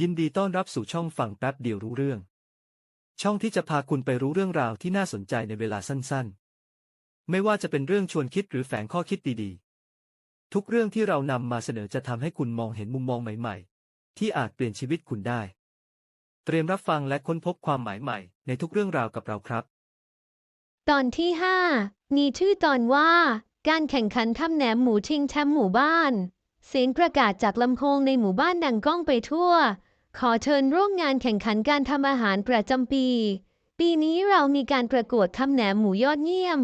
ยินดีต้อนรับสู่ช่องฟังแป๊บเดียวรู้เรื่อง ช่องที่จะพาคุณไปรู้เรื่องราวที่น่าสนใจในเวลาสั้นๆ ไม่ว่าจะเป็นเรื่องชวนคิดหรือแฝงข้อคิดดีๆ ทุกเรื่องที่เรานำมาเสนอจะทำให้คุณมองเห็นมุมมองใหม่ๆ ที่อาจเปลี่ยนชีวิตคุณได้ เตรียมรับฟังและค้นพบความหมายใหม่ในทุกเรื่องราวกับเราครับ ตอนที่ 5 มีชื่อตอนว่า การแข่งขันทำแหนมหมูชิงแชมป์หมู่บ้าน เสียงประกาศจากลำโพงในหมู่บ้านดังก้องไปทั่ว ขอเชิญร่วมงานแข่งขันการทำอาหารประจำปี ปีนี้เรามีการประกวดทำแหนมหมูยอดเยี่ยม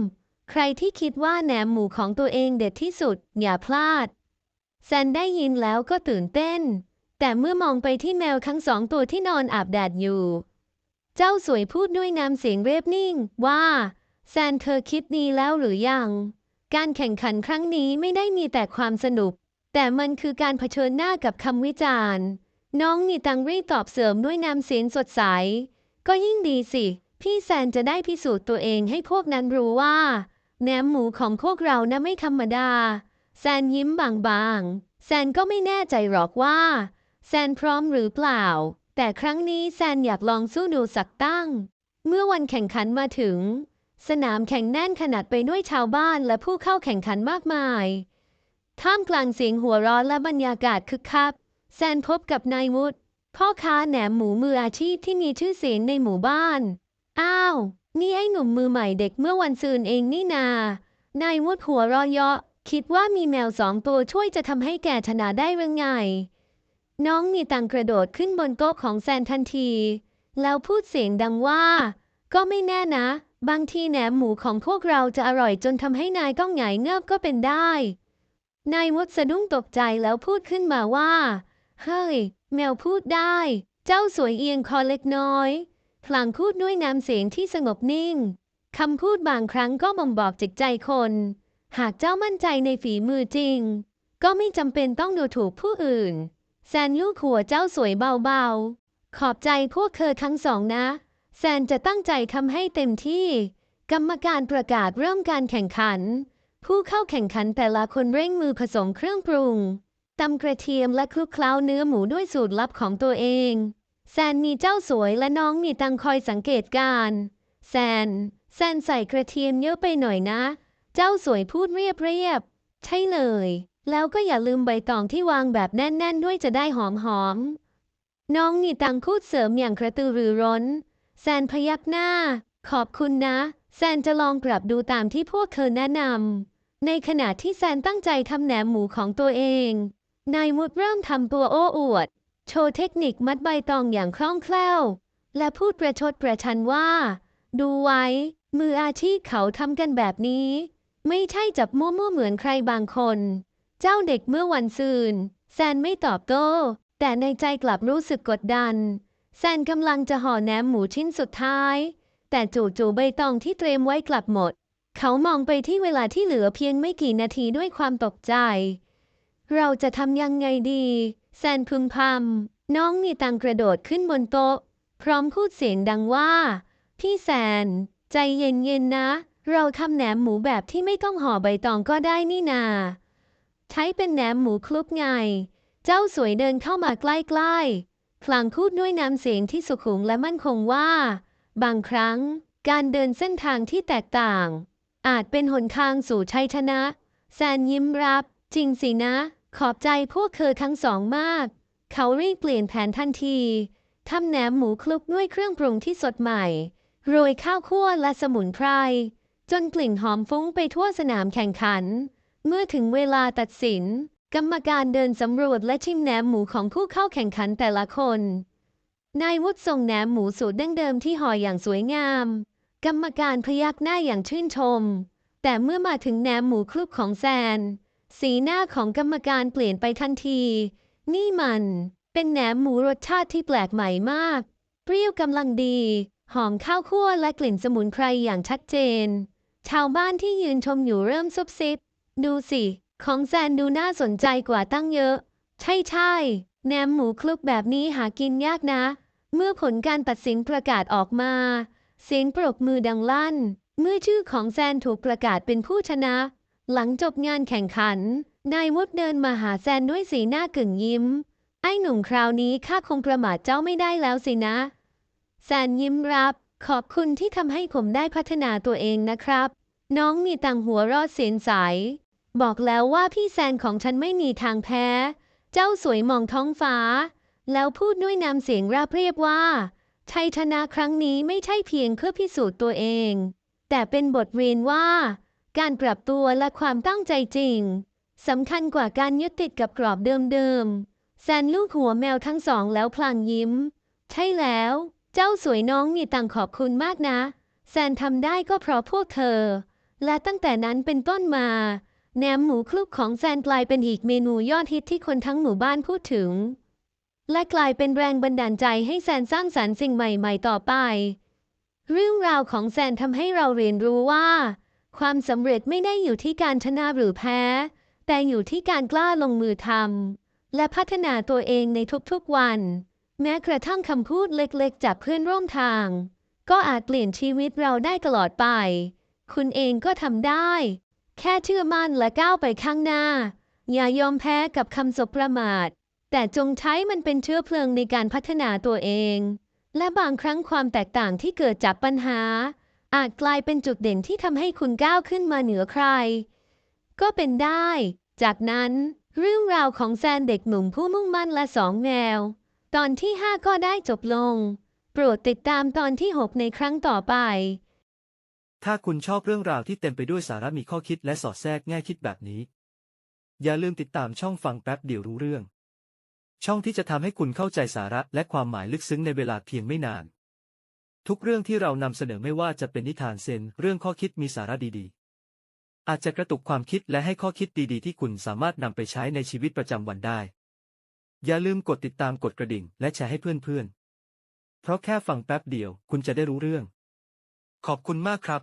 ใครที่คิดว่าแหนมหมูของตัวเองเด็ดที่สุด อย่าพลาด แซนได้ยินแล้วก็ตื่นเต้น แต่เมื่อมองไปที่แมวทั้งสองตัวที่นอนอาบแดดอยู่ เจ้าสวยพูดด้วยน้ำเสียงเรียบนิ่งว่า แซนเธอคิดดีแล้วหรือยัง การแข่งขันครั้งนี้ไม่ได้มีแต่ความสนุก แต่มันคือการเผชิญหน้ากับคำวิจารณ์ น้องมีตังรีตอบเสริมด้วยน้ำเสียงสดใส ก็ยิ่งดีสิ พี่แซนจะได้พิสูจน์ตัวเองให้พวกนั้นรู้ว่าแหนมหมูของพวกเรานะไม่ธรรมดา แซนยิ้มบางๆ แซนก็ไม่แน่ใจหรอกว่า แซนพร้อมหรือเปล่า แต่ครั้งนี้แซนอยากลองสู้ดูสักตั้ง เมื่อวันแข่งขันมาถึง สนามแข่งแน่นขนาดไปด้วยชาวบ้านและผู้เข้าแข่งขันมากมาย ท่ามกลางเสียงหัวเร้อนและบรรยากาศคึกคักแซนพบกับนายวุฒิพ่อค้าแหนมหมูมืออาชีพที่มีชื่อเสียงในหมู่บ้าน อ้าว นี่ไอ้หนุ่มมือใหม่เด็กเมื่อวันซืนเองนี่นา นายวุฒิหัวเรอยเยาะ คิดว่ามีแมวสองตัวช่วยจะทำให้แกชนะได้หรือไง น้องมีตังกระโดดขึ้นบนโต๊ะของแซนทันที แล้วพูดเสียงดังว่า ก็ไม่แน่นะ บางทีแหนมหมูของพวกเราจะอร่อยจนทำให้นายต้องหงายเงือบก็เป็นได้ นายวุฒสะดุ้งตกใจแล้วพูดขึ้นมาว่า เฮ้ย แมวพูดได้ เจ้าสวยเอียงคอเล็กน้อย พลางพูดด้วยน้ำเสียงที่สงบนิ่ง คำพูดบางครั้งก็บ่งบอกจิตใจคน หากเจ้ามั่นใจในฝีมือจริง ก็ไม่จำเป็นต้องดูถูกผู้อื่น แซนลูกหัวเจ้าสวยเบาๆ ขอบใจพวกเธอทั้งสองนะ แซนจะตั้งใจทำให้เต็มที่ กรรมการประกาศเริ่มการแข่งขัน ผู้เข้าแข่งขันแต่ละคนเร่งมือผสมเครื่องปรุงตำกระเทียมและคลุกเคล้าเนื้อหมูด้วยสูตรลับของตัวเอง แซนมีเจ้าสวยและน้องมีตังคอยสังเกตการแซน แซนใส่กระเทียมเยอะไปหน่อยนะ เจ้าสวยพูดเรียบเรียบ ใช่เลย แล้วก็อย่าลืมใบตองที่วางแบบแน่น ๆ ด้วยจะได้หอมๆน้องมีตังพูดเสริมอย่างกระตือรือร้น แซนพยักหน้า ขอบคุณนะ แซนจะลองปรับดูตามที่พวกเธอแนะนำ ในขณะที่แซนตั้งใจทำแหนมหมูของตัวเอง นายมุดเริ่มทำตัวโอ้อวด โชว์เทคนิคมัดใบตองอย่างคล่องแคล่ว และพูดประชดประชันว่า ดูไว้ มืออาชีพเขาทำกันแบบนี้ ไม่ใช่จับมั่วๆเหมือนใครบางคน เจ้าเด็กเมื่อวันซืน แซนไม่ตอบโต้ แต่ในใจกลับรู้สึกกดดัน แซนกำลังจะห่อแหนมหมูชิ้นสุดท้าย แต่จู่ๆใบตองที่เตรียมไว้กลับหมด เขามองไปที่เวลาที่เหลือเพียงไม่กี่นาทีด้วยความตกใจ เราจะทำยังไงดี แซนพึมพำน้องมีตังกระโดดขึ้นบนโต๊ะ พร้อมพูดเสียงดังว่า พี่แซน ใจเย็นๆนะ เราทำแหนมหมูแบบที่ไม่ต้องห่อใบตองก็ได้นี่นา ใช้เป็นแหนมหมูคลุกไง เจ้าสวยเดินเข้ามาใกล้ๆพลางพูดด้วยน้ำเสียงที่สุขุมและมั่นคงว่า บางครั้งการเดินเส้นทางที่แตกต่าง อาจเป็นหนทางสู่ชัยชนะ แซนยิ้มรับ จริงสินะ ขอบใจพวกเธอทั้งสองมาก เขารีบเปลี่ยนแผนทันทีทำแหนมหมูคลุกด้วยเครื่องปรุงที่สดใหม่ โรยข้าวคั่วและสมุนไพร จนกลิ่นหอมฟุ้งไปทั่วสนามแข่งขัน เมื่อถึงเวลาตัดสิน กรรมการเดินสำรวจและชิมแหนมหมูของผู้เข้าแข่งขันแต่ละคน นายวุฒิส่งแหนมหมูสูตรดั้งเดิมที่ห่ออย่างสวยงาม กรรมการพยักหน้าอย่างชื่นชม แต่เมื่อมาถึงแหนมหมูคลุกของแซน สีหน้าของกรรมการเปลี่ยนไปทันที นี่มันเป็นแหนมหมูรสชาติที่แปลกใหม่มาก เปรี้ยวกำลังดี หอมข้าวคั่วและกลิ่นสมุนไพรอย่างชัดเจน ชาวบ้านที่ยืนชมอยู่เริ่มซุบซิบ ดูสิ ของแซนดูน่าสนใจกว่าตั้งเยอะ ใช่ใช่ แหนมหมูคลุกแบบนี้หากินยากนะ เมื่อผลการตัดสินประกาศออกมา เสียงปรบมือดังลั่น เมื่อชื่อของแซนถูกประกาศเป็นผู้ชนะ หลังจบงานแข่งขัน นายวุฒเดินมาหาแซนด้วยสีหน้ากึ่งยิ้ม ไอ้หนุ่มคราวนี้ข้าคงประมาทเจ้าไม่ได้แล้วสินะ แซนยิ้มรับ ขอบคุณที่ทำให้ผมได้พัฒนาตัวเองนะครับ น้องมีตังหัวรอดเสียนใส บอกแล้วว่าพี่แซนของฉันไม่มีทางแพ้ จ้าสวยมองท้องฟ้า แล้วพูดด้วยน้ำเสียงราบเรียบว่า ชัยชนะครั้งนี้ไม่ใช่เพียงเพื่อพิสูจน์ตัวเอง แต่เป็นบทเรียนว่า การปรับตัวและความตั้งใจจริงสำคัญกว่าการยึดติดกับกรอบเดิมๆแซนลูกหัวแมวทั้งสองแล้วพลางยิ้ม ใช่แล้ว เจ้าสวยน้องมีตังขอบคุณมากนะ แซนทำได้ก็เพราะพวกเธอ และตั้งแต่นั้นเป็นต้นมา แหนมหมูคลุกของแซนกลายเป็นอีกเมนูยอดฮิตที่คนทั้งหมู่บ้านพูดถึง และกลายเป็นแรงบันดาลใจให้แซนสร้างสรรค์สิ่งใหม่ ๆ ต่อไป เรื่องราวของแซนทำให้เราเรียนรู้ว่า ความสำเร็จไม่ได้อยู่ที่การชนะหรือแพ้ แต่อยู่ที่การกล้าลงมือทำและพัฒนาตัวเองในทุกๆวัน แม้กระทั่งคำพูดเล็กๆ จากเพื่อนร่วมทาง ก็อาจเปลี่ยนชีวิตเราได้ตลอดไป คุณเองก็ทำได้ แค่เชื่อมั่นและก้าวไปข้างหน้า อย่ายอมแพ้กับคำสบประมาท แต่จงใช้มันเป็นเชื้อเพลิงในการพัฒนาตัวเอง และบางครั้งความแตกต่างที่เกิดจากปัญหา อาจกลายเป็นจุดเด่นที่ทำให้คุณก้าวขึ้นมาเหนือใคร ก็เป็นได้ จากนั้น เรื่องราวของแซนเด็กหนุ่มผู้มุ่งมั่นและสองแนว ตอนที่ 5 ก็ได้จบลง โปรดติดตามตอนที่ 6 ในครั้งต่อไป ถ้าคุณชอบเรื่องราวที่เต็มไปด้วยสาระมีข้อคิดและสอดแทรกแง่คิดแบบนี้ อย่าลืมติดตามช่องฟังแป๊บเดียวรู้เรื่อง ช่องที่จะทำให้คุณเข้าใจสาระและความหมายลึกซึ้งในเวลาเพียงไม่นาน ทุกเรื่องที่เรานำเสนอไม่ว่าจะเป็นนิทานเซนเรื่องข้อคิดมีสาระดีๆ อาจจะกระตุกความคิดและให้ข้อคิดดีๆ ที่คุณสามารถนำไปใช้ในชีวิตประจำวันได้ อย่าลืมกดติดตามกดกระดิ่ง และแชร์ให้เพื่อนๆ เพราะแค่ฟังแป๊บเดียวคุณจะได้รู้เรื่อง ขอบคุณมากครับ